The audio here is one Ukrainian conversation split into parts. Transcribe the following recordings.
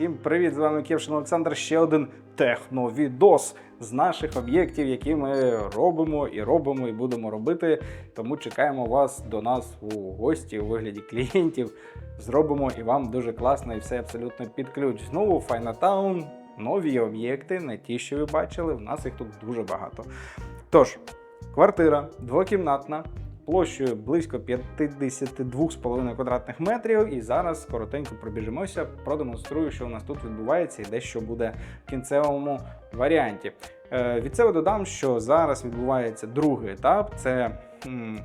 Всім привіт! З вами Кевшин Олександр. Ще один техновідос з наших об'єктів, які ми робимо і робимо, і будемо робити. Тому чекаємо вас до нас у гості у вигляді клієнтів. Зробимо і вам дуже класно, і все абсолютно під ключ. Знову Файнатаун, нові об'єкти, не ті, що ви бачили. В нас їх тут дуже багато. Тож, квартира двокімнатна. Площею близько 52,5 квадратних метрів. І зараз коротенько пробіжимося, продемонструю, що у нас тут відбувається і дещо буде в кінцевому варіанті. Е, Від себе додам, що зараз відбувається другий етап. Це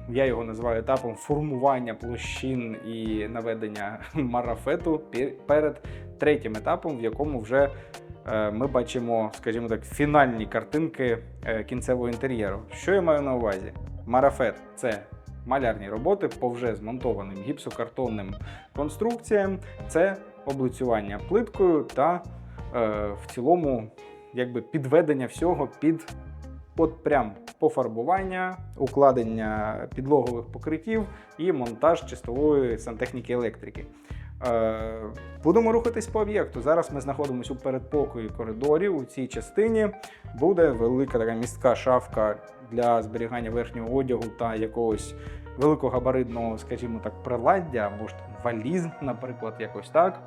я його називаю етапом формування площин і наведення марафету перед третім етапом, в якому вже е, ми бачимо, скажімо так, фінальні картинки е, кінцевого інтер'єру. Що я маю на увазі? Марафет це малярні роботи по вже змонтованим гіпсокартонним конструкціям, це облицювання плиткою та е, в цілому якби підведення всього під от прям пофарбування, укладення підлогових покриттів і монтаж чистової сантехніки електрики. Е, Будемо рухатись по об'єкту. Зараз ми знаходимося у передпокої коридорів. У цій частині буде велика така містка шафка для зберігання верхнього одягу та якогось великогабаритного, скажімо так, приладдя, або ж там валіз, наприклад, якось так.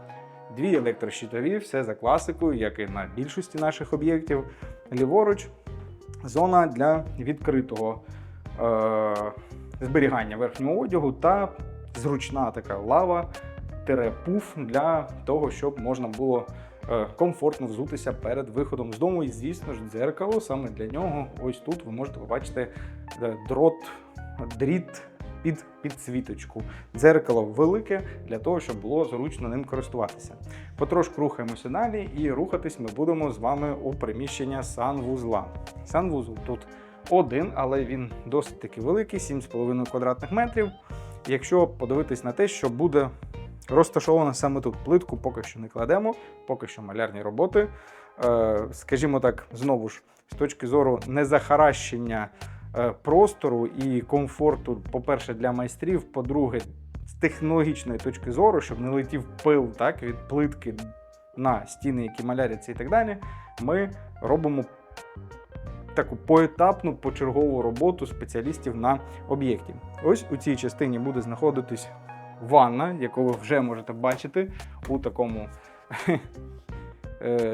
Дві електрощитові, все за класикою, як і на більшості наших об'єктів. Ліворуч зона для відкритого е- зберігання верхнього одягу та зручна така лава пуф для того, щоб можна було е, комфортно взутися перед виходом з дому. І, звісно ж, дзеркало саме для нього. Ось тут ви можете побачити е, дрот, дріт під підсвіточку. Дзеркало велике для того, щоб було зручно ним користуватися. Потрошку рухаємося далі, і рухатись ми будемо з вами у приміщення санвузла. Санвузол тут один, але він досить таки великий, 7,5 квадратних метрів. Якщо подивитись на те, що буде розташовано саме тут, плитку поки що не кладемо, поки що малярні роботи. Е, Скажімо так, знову ж, з точки зору незахаращення простору і комфорту, по-перше, для майстрів, по-друге, з технологічної точки зору, щоб не летів пил так, від плитки на стіни, які маляряться і так далі, ми робимо таку поетапну почергову роботу спеціалістів на об'єкті. Ось у цій частині буде знаходитись ванна, яку ви вже можете бачити у такому е,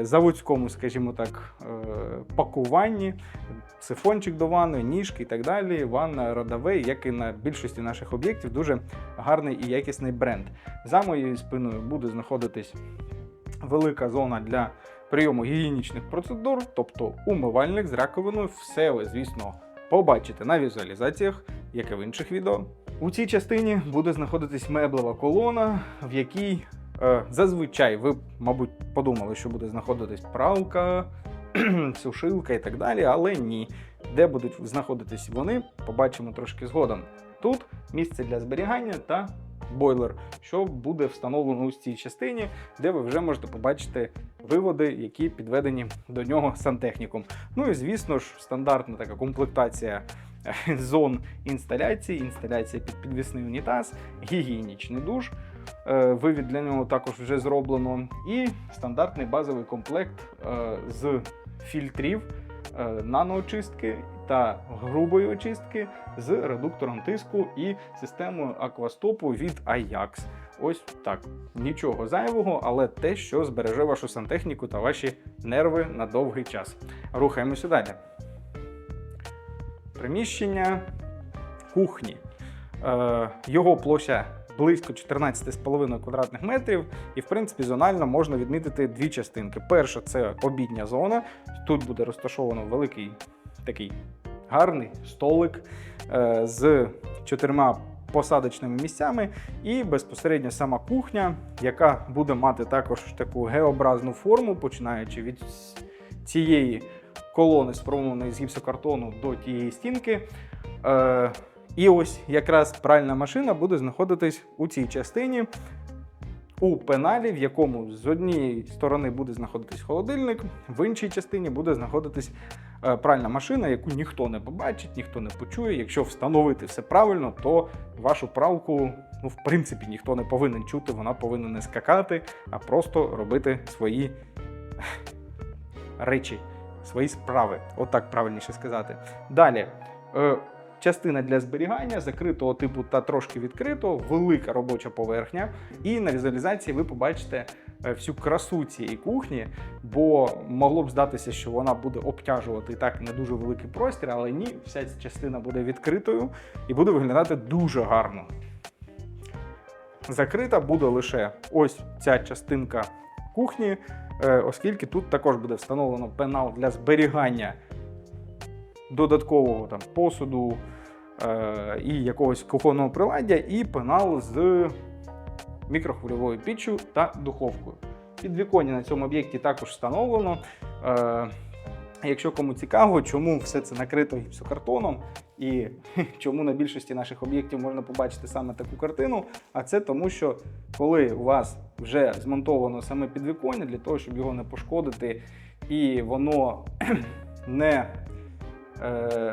заводському, скажімо так, е, пакуванні. Сифончик до ванни, ніжки і так далі. Ванна Родавей, як і на більшості наших об'єктів, дуже гарний і якісний бренд. За моєю спиною буде знаходитись велика зона для прийому гігієнічних процедур, тобто умивальник з раковиною. Все ви, звісно, побачите на візуалізаціях, як і в інших відео. У цій частині буде знаходитись меблева колона, в якій е, зазвичай ви, мабуть, подумали, що буде знаходитись пралка, сушилка і так далі, але ні. Де будуть знаходитись вони, побачимо трошки згодом. Тут місце для зберігання та бойлер, що буде встановлено у цій частині, де ви вже можете побачити виводи, які підведені до нього сантехніком. Ну і звісно ж, стандартна така комплектація е, зон інсталяції, інсталяція під підвісний унітаз, гігієнічний душ. Е, Вивід для нього також вже зроблено. І стандартний базовий комплект е, з фільтрів е, наноочистки та грубої очистки з редуктором тиску і системою аквастопу від Ajax. Ось так. Нічого зайвого, але те, що збереже вашу сантехніку та ваші нерви на довгий час. Рухаємося далі. Приміщення кухні. Його площа близько 14,5 квадратних метрів, і в принципі зонально можна відмітити дві частинки. Перша це обідня зона. Тут буде розташовано великий такий гарний столик е, з чотирма посадочними місцями, і безпосередньо сама кухня, яка буде мати також таку геобразну форму, починаючи від цієї колони, сформованої з гіпсокартону до тієї стінки. Е, і ось якраз пральна машина буде знаходитись у цій частині. У пеналі, в якому з однієї сторони буде знаходитись холодильник, в іншій частині буде знаходитись е, пральна машина, яку ніхто не побачить, ніхто не почує. Якщо встановити все правильно, то вашу пралку ну, в принципі, ніхто не повинен чути, вона повинна не скакати, а просто робити свої речі, свої справи. Отак правильніше сказати. Далі. Частина для зберігання закритого типу та трошки відкритого, велика робоча поверхня. І на візуалізації ви побачите е, всю красу цієї кухні, бо могло б здатися, що вона буде обтяжувати і так не дуже великий простір, але ні, вся ця частина буде відкритою і буде виглядати дуже гарно. Закрита буде лише ось ця частинка кухні, е, оскільки тут також буде встановлено пенал для зберігання додаткового там посуду е, і якогось кухонного приладдя, і пенал з мікрохвильовою піччю та духовкою. Підвіконня на цьому об'єкті також встановлено. Е, Якщо кому цікаво, чому все це накрито гіпсокартоном і чому на більшості наших об'єктів можна побачити саме таку картину, а це тому, що коли у вас вже змонтовано саме підвіконня для того, щоб його не пошкодити, і воно не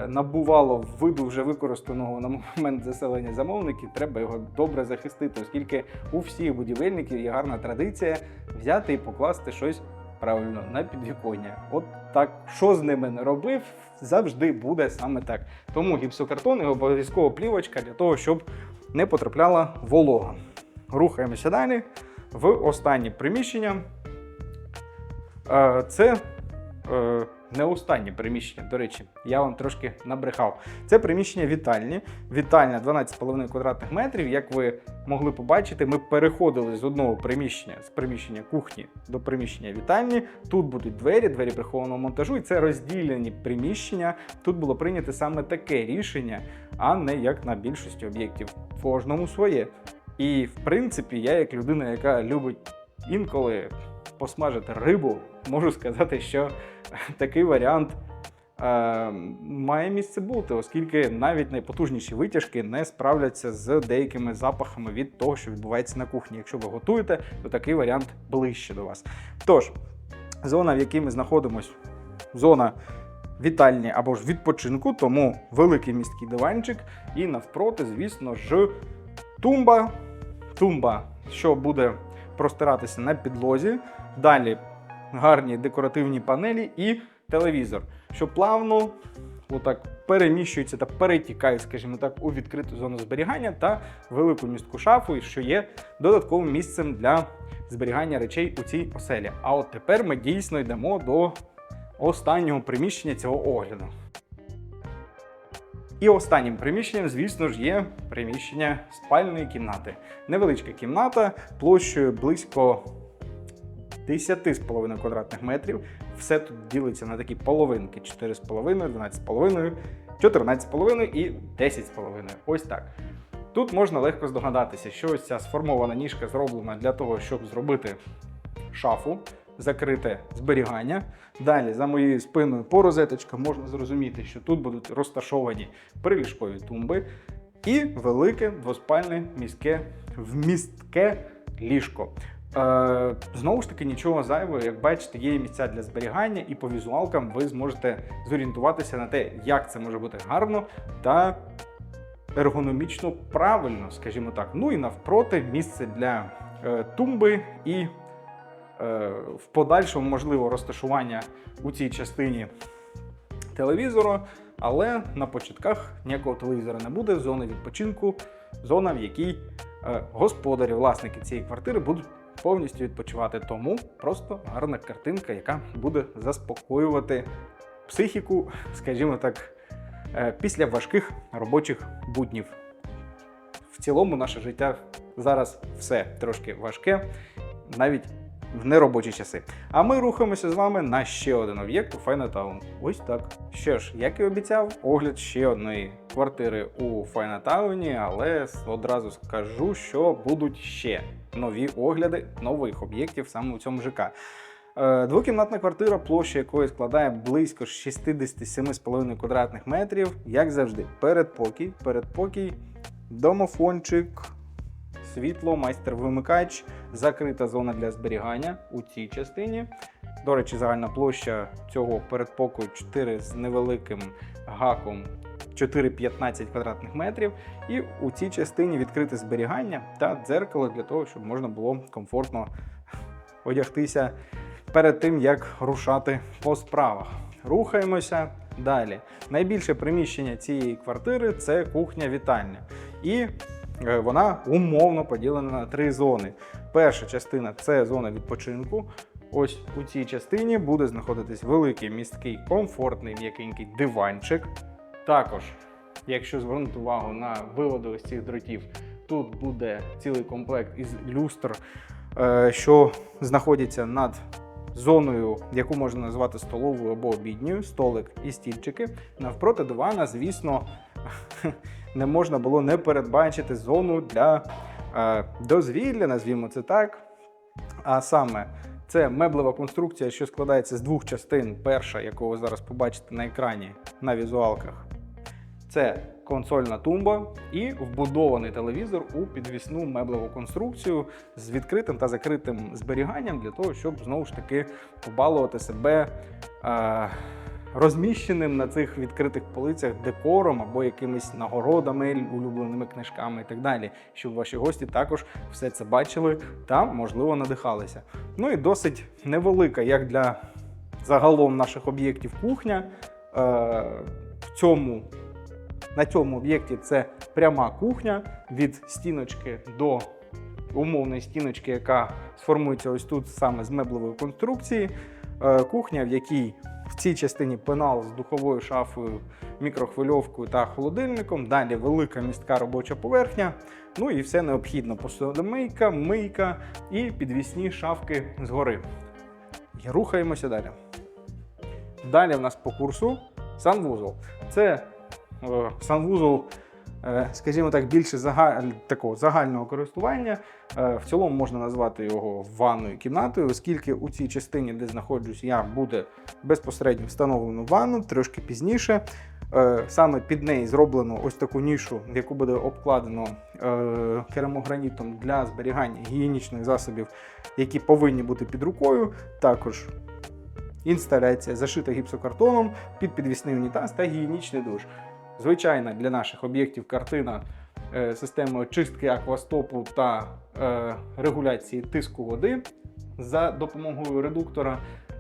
набувало виду вже використаного на момент заселення замовників, треба його добре захистити, оскільки у всіх будівельників є гарна традиція взяти і покласти щось правильно на підвіконня. От так, що з ними не робив, завжди буде саме так. Тому гіпсокартон і обов'язково плівочка для того, щоб не потрапляла волога. Рухаємося далі в останнє приміщення. Е, Це е, не останнє приміщення, до речі, я вам трошки набрехав. Це приміщення вітальні. Вітальня 12,5 квадратних метрів. Як ви могли побачити, ми переходили з одного приміщення, з приміщення кухні до приміщення вітальні. Тут будуть двері, двері прихованого монтажу, і це розділені приміщення. Тут було прийнято саме таке рішення, а не як на більшості об'єктів. Кожному своє. І в принципі, я, як людина, яка любить інколи посмажити рибу, можу сказати, що такий варіант е, має місце бути, оскільки навіть найпотужніші витяжки не справляться з деякими запахами від того, що відбувається на кухні. Якщо ви готуєте, то такий варіант ближче до вас. Тож, зона, в якій ми знаходимося, зона вітальні або ж відпочинку, тому великий місткий диванчик, і навпроти, звісно ж, тумба. Тумба, що буде простиратися на підлозі. Далі гарні декоративні панелі і телевізор, що плавно отак переміщується та перетікає, скажімо так, у відкриту зону зберігання та велику містку шафу, що є додатковим місцем для зберігання речей у цій оселі. А от тепер ми дійсно йдемо до останнього приміщення цього огляду. І останнім приміщенням, звісно ж, є приміщення спальної кімнати. Невеличка кімната площею близько 10,5 квадратних метрів. Все тут ділиться на такі половинки: 4,5, 12,5, 14,5 і 10,5. Ось так. Тут можна легко здогадатися, що ось ця сформована ніжка зроблена для того, щоб зробити шафу, закрите зберігання. Далі, за моєю спиною по розеточкам можна зрозуміти, що тут будуть розташовані приліжкові тумби і велике двоспальне міське вмістке ліжко. Е, знову ж таки, нічого зайвого, як бачите, є місця для зберігання, і по візуалкам ви зможете зорієнтуватися на те, як це може бути гарно та ергономічно правильно, скажімо так. Ну і навпроти місце для е, тумби і е, в подальшому можливо розташування у цій частині телевізору, але на початках ніякого телевізора не буде. Зона відпочинку, зона, в якій е, господарі, власники цієї квартири будуть повністю відпочивати. Тому просто гарна картинка, яка буде заспокоювати психіку, скажімо так, е, після важких робочих буднів. В цілому, наше життя зараз все трошки важке, навіть в неробочі часи. А ми рухаємося з вами на ще один об'єкт у Файнатаун. Ось так. Що ж, як і обіцяв, огляд ще одної квартири у Файнатауні, але одразу скажу, що будуть ще нові огляди нових об'єктів саме у цьому ЖК. Е, Двокімнатна квартира, площа якої складає близько 67,5 квадратних метрів. Як завжди, передпокій, передпокій, домофончик, світло, майстер-вимикач, закрита зона для зберігання у цій частині. До речі, загальна площа цього передпокою 4 з невеликим гаком 4-15 квадратних метрів. І у цій частині відкрите зберігання та дзеркало для того, щоб можна було комфортно одягтися перед тим, як рушати по справах. Рухаємося далі. Найбільше приміщення цієї квартири це кухня-вітальня. І вона умовно поділена на три зони. Перша частина це зона відпочинку. Ось у цій частині буде знаходитись великий місткий, комфортний м'якенький диванчик. Також, якщо звернути увагу на виводи ось цих дротів, тут буде цілий комплект із люстр, е, що знаходяться над зоною, яку можна назвати столовою або обідньою, столик і стільчики. Навпроти дивана, звісно, не можна було не передбачити зону для е, дозвілля, назвімо це так. А саме це меблева конструкція, що складається з двох частин. Перша, яку ви зараз побачите на екрані на візуалках, це консольна тумба і вбудований телевізор у підвісну меблеву конструкцію з відкритим та закритим зберіганням для того, щоб знову ж таки побалувати себе е, розміщеним на цих відкритих полицях декором або якимись нагородами, улюбленими книжками і так далі, щоб ваші гості також все це бачили та, можливо, надихалися. Ну і досить невелика, як для загалом наших об'єктів кухня. Е, в цьому на цьому об'єкті це пряма кухня від стіночки до умовної стіночки, яка сформується ось тут саме з меблевої конструкції. Е, Кухня, в якій в цій частині пенал з духовою шафою, мікрохвильовкою та холодильником. Далі велика містка робоча поверхня. Ну і все необхідно: посудомийка, мийка і підвісні шафки згори. І рухаємося далі. Далі в нас по курсу санвузол. Це е, санвузол, скажімо так, більше загаль, такого загального користування. Е, в цілому можна назвати його ванною кімнатою, оскільки у цій частині, де знаходжусь я, буде безпосередньо встановлено ванну трошки пізніше. Е, Саме під неї зроблено ось таку нішу, яку буде обкладено е, керамогранітом для зберігання гігієнічних засобів, які повинні бути під рукою. Також інсталяція зашита гіпсокартоном під підвісний унітаз та гігієнічний душ. Звичайна для наших об'єктів картина е, системи очистки аквастопу та е, регуляції тиску води за допомогою редуктора.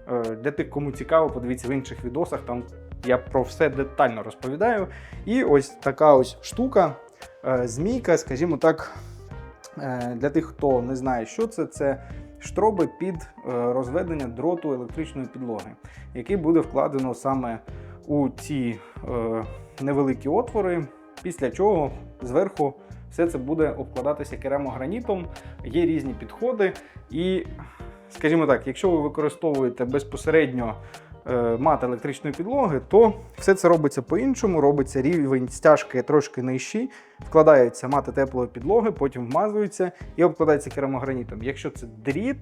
Е, для тих, кому цікаво, подивіться в інших відосах. Там я про все детально розповідаю. І ось така ось штука, змійка, скажімо так, для тих, хто не знає, що це, це штроби під розведення дроту електричної підлоги, який буде вкладено саме у ці невеликі отвори, після чого зверху все це буде обкладатися керамогранітом. Є різні підходи. І, скажімо так, якщо ви використовуєте безпосередньо е, мат електричної підлоги, то все це робиться по-іншому, робиться рівень стяжки трошки нижчий, вкладається мати теплої підлоги, потім вмазується і обкладається керамогранітом. Якщо це дріт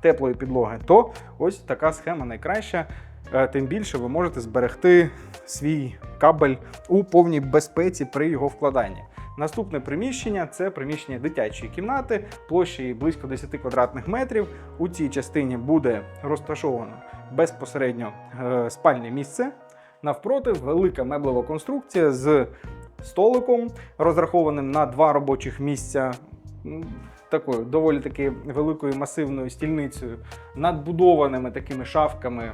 теплої підлоги, то ось така схема найкраща. Е, Тим більше ви можете зберегти свій кабель у повній безпеці при його вкладанні. Наступне приміщення це приміщення дитячої кімнати, площею близько 10 квадратних метрів. У цій частині буде розташовано безпосередньо е, спальне місце. Навпроти велика меблева конструкція з столиком, розрахованим на два робочих місця. Такою доволі таки великою масивною стільницею, надбудованими такими шафками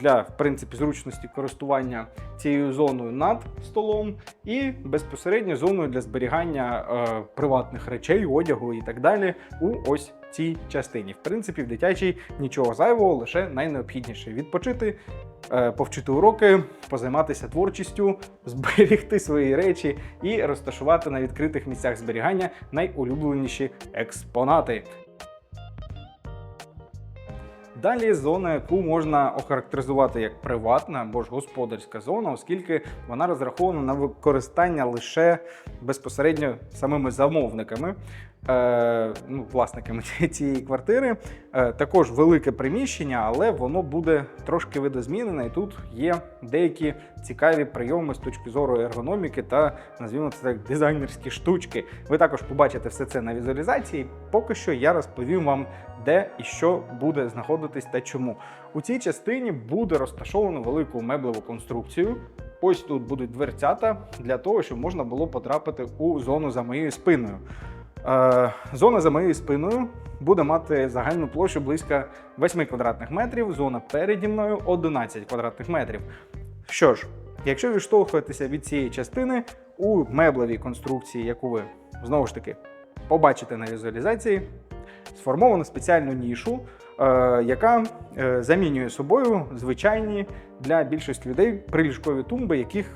для в принципі зручності користування цією зоною над столом, і безпосередньо зоною для зберігання е, приватних речей, одягу і так далі у ось цій частині. В принципі, в дитячій нічого зайвого, лише найнеобхідніше відпочити, е, повчити уроки, позайматися творчістю, зберігти свої речі і розташувати на відкритих місцях зберігання найулюбленіші експонати. Далі зона, яку можна охарактеризувати як приватна або ж господарська зона, оскільки вона розрахована на використання лише безпосередньо самими замовниками, ну, власниками цієї квартири. Е, також велике приміщення, але воно буде трошки видозмінене, і тут є деякі цікаві прийоми з точки зору ергономіки та назвімо це так дизайнерські штучки. Ви також побачите все це на візуалізації. Поки що я розповім вам, де і що буде знаходитись та чому. У цій частині буде розташовано велику меблеву конструкцію. ось тут будуть дверцята для того, щоб можна було потрапити у зону за моєю спиною. Е, зона за моєю спиною буде мати загальну площу близько 8 квадратних метрів, зона переді мною 11 квадратних метрів. Що ж, якщо відштовхуватися від цієї частини у меблевій конструкції, яку ви знову ж таки побачите на візуалізації, сформовано спеціальну нішу, е, яка е, замінює собою звичайні для більшості людей приліжкові тумби, яких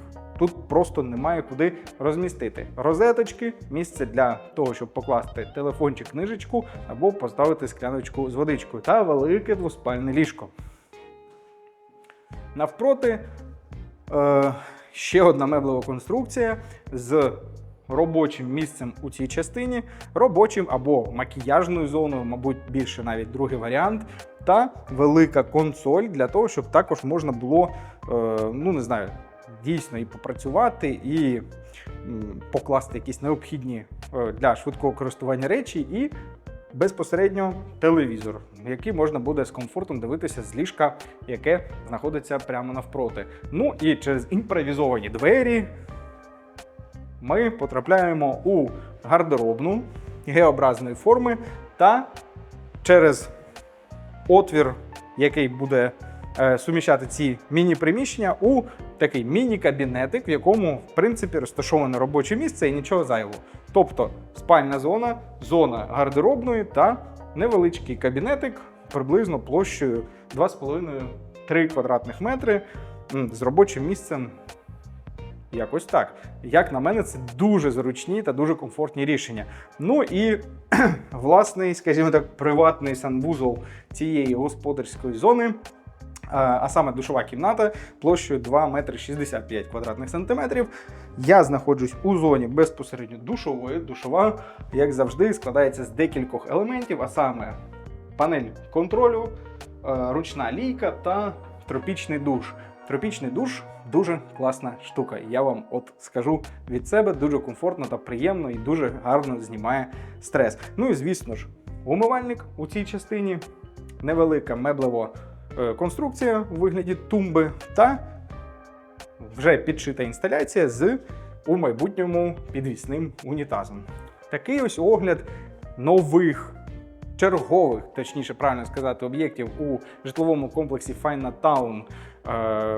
просто немає куди розмістити. Розеточки, місце для того, щоб покласти телефон чи книжечку, або поставити скляночку з водичкою та велике двоспальне ліжко. Навпроти е, ще одна меблева конструкція з робочим місцем у цій частині, робочим або макіяжною зоною, мабуть, більше навіть другий варіант, та велика консоль для того, щоб також можна було, е, ну не знаю, дійсно і попрацювати, і покласти якісь необхідні е, для швидкого користування речі, і безпосередньо телевізор, який можна буде з комфортом дивитися з ліжка, яке знаходиться прямо навпроти. Ну і через імпровізовані двері ми потрапляємо у гардеробну Г-образної форми та через отвір, який буде суміщати ці міні-приміщення, у такий міні-кабінетик, в якому, в принципі, розташоване робоче місце і нічого зайвого. Тобто спальна зона, зона гардеробної та невеличкий кабінетик приблизно площею 2,5-3 квадратних метри з робочим місцем Якось так. Як на мене, це дуже зручні та дуже комфортні рішення. Ну і власний, скажімо так, приватний санвузол цієї господарської зони. А- саме душова кімната площею 2 метри 65 квадратних сантиметрів. Я знаходжусь у зоні безпосередньо душової. Душова, як завжди, складається з декількох елементів, а саме панель контролю, е, ручна лійка та тропічний душ. Тропічний душ дуже класна штука. Я вам от скажу від себе дуже комфортно та приємно і дуже гарно знімає стрес. Ну і звісно ж, умивальник у цій частині, невелика меблева е, конструкція у вигляді тумби та вже підшита інсталяція з у майбутньому підвісним унітазом. Такий ось огляд нових чергових, точніше правильно сказати, об'єктів у житловому комплексі Файна Таун е,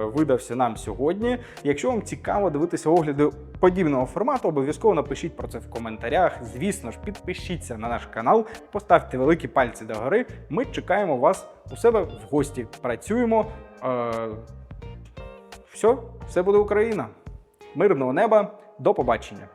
видався нам сьогодні. Якщо вам цікаво дивитися огляди подібного формату, обов'язково напишіть про це в коментарях. Звісно ж, підпишіться на наш канал, поставте великі пальці догори. Ми чекаємо вас у себе в гості. Працюємо. Е, все, все буде Україна. Мирного неба, до побачення.